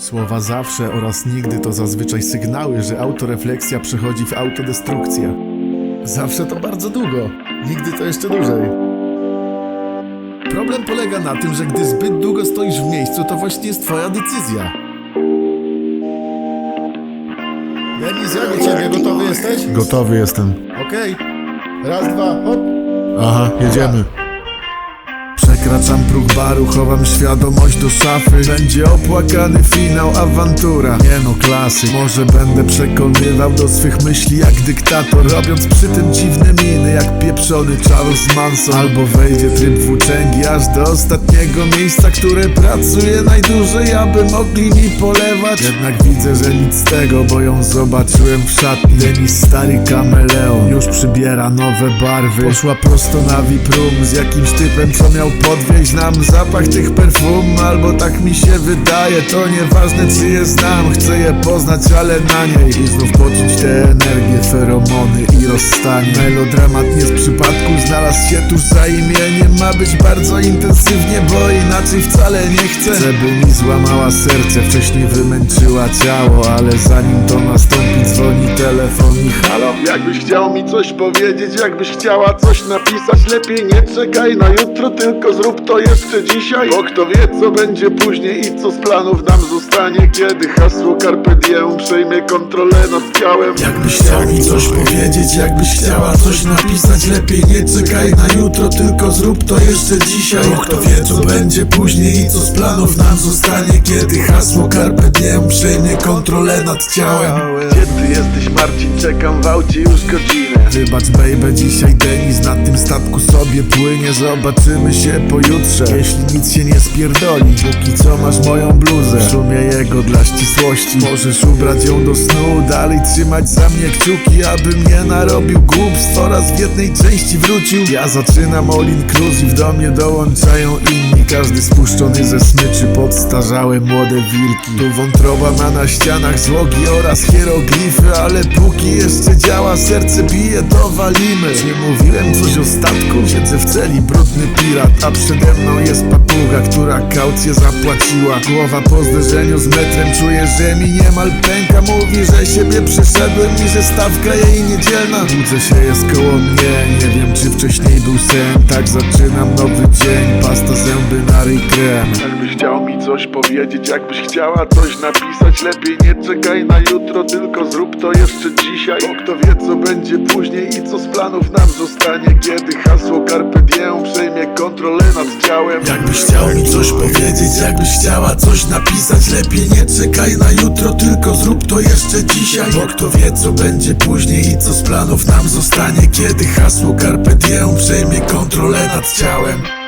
Słowa zawsze oraz nigdy to zazwyczaj sygnały, że autorefleksja przechodzi w autodestrukcję. Zawsze to bardzo długo, nigdy to jeszcze dłużej. Problem polega na tym, że gdy zbyt długo stoisz w miejscu, to właśnie jest twoja decyzja. Denis, jak u ciebie? Gotowy jesteś? Gotowy jestem. Okej. Raz, dwa, hop. Aha, jedziemy. Przekraczam próg baru, chowam świadomość do szafy. Będzie opłakany finał, awantura. Nie no, klasy. Może będę przekonywał do swych myśli jak dyktator. Robiąc przy tym dziwne miny jak pieprzony Charles Manson. Albo wejdzie tryb włóczęgi aż do ostatniego miejsca Które pracuje najdłużej, aby mogli mi polewać. Jednak widzę, że nic z tego, bo ją zobaczyłem w szatni. Denis stary kameleon, już przybiera nowe barwy. Poszła prosto na VIP room z jakimś typem, co miał podwieźć nam zapach tych perfum Albo tak mi się wydaje, to nieważne czy je znam. Chcę je poznać, ale na niej. I znów poczuć te energie, feromony rozstanie. Melodramat nie z przypadku znalazł się tuż za imieniem. Ma być bardzo intensywnie, bo inaczej wcale nie chcę Chcę by mi złamała serce, wcześniej wymęczyła ciało Ale zanim to nastąpi dzwoni telefon i halo. Jakbyś chciał mi coś powiedzieć, jakbyś chciała coś napisać Lepiej nie czekaj na jutro, tylko zrób to jeszcze dzisiaj. Bo kto wie co będzie później i co z planów nam zostanie Kiedy hasło Carpe Diem przejmie kontrolę nad ciałem Jakbyś chciał mi coś powiedzieć, jakbyś chciała coś napisać Lepiej nie czekaj na jutro, tylko zrób to jeszcze dzisiaj. Bo kto wie co będzie później i co z planów nam zostanie Kiedy hasło Carpe Diem przejmie kontrolę nad ciałem. Gdzie ty jesteś Marcin? Czekam w aucie już godzinę Wybacz baby, dzisiaj Denis na tym statku sobie płynie. Zobaczymy się pojutrze, jeśli nic się nie spierdoli Póki co masz moją bluzę, w sumie jego dla ścisłości. Możesz ubrać ją do snu, dalej trzymać za mnie kciuki Aby mnie narobił głupstw. Oraz w jednej części wrócił. Ja zaczynam all inclusive, do mnie dołączają inni. Każdy spuszczony ze smyczy, podstarzałe młode wilki. Tu wątroba ma na ścianach złogi oraz hieroglify Ale póki jeszcze działa, serce bije, to walimy. Nie mówiłem coś o statku, siedzę w celi, brudny pirat A przede mną jest papuga, która kaucję zapłaciła. Głowa po zderzeniu z metrem, czuję, że mi niemal pęka. Mówi, że siebie przeszedłem i że stawka jej niedzielna. Budzę się, jest koło mnie, nie wiem czy wcześniej był sen. Tak zaczynam nowy dzień, pasta zęby na ryj chciał mi coś powiedzieć, jakbyś chciała coś napisać Lepiej nie czekaj na jutro, tylko zrób to jeszcze dzisiaj. Bo kto wie co będzie później i co z planów nam zostanie. Kiedy hasło Carpe Diem przejmie kontrolę nad ciałem. Jakbyś chciał mi coś powiedzieć, jakbyś chciała coś napisać Lepiej nie czekaj na jutro, tylko zrób to jeszcze dzisiaj. Bo kto wie co będzie później i co z planów nam zostanie. Kiedy hasło Carpe Diem przejmie kontrolę nad ciałem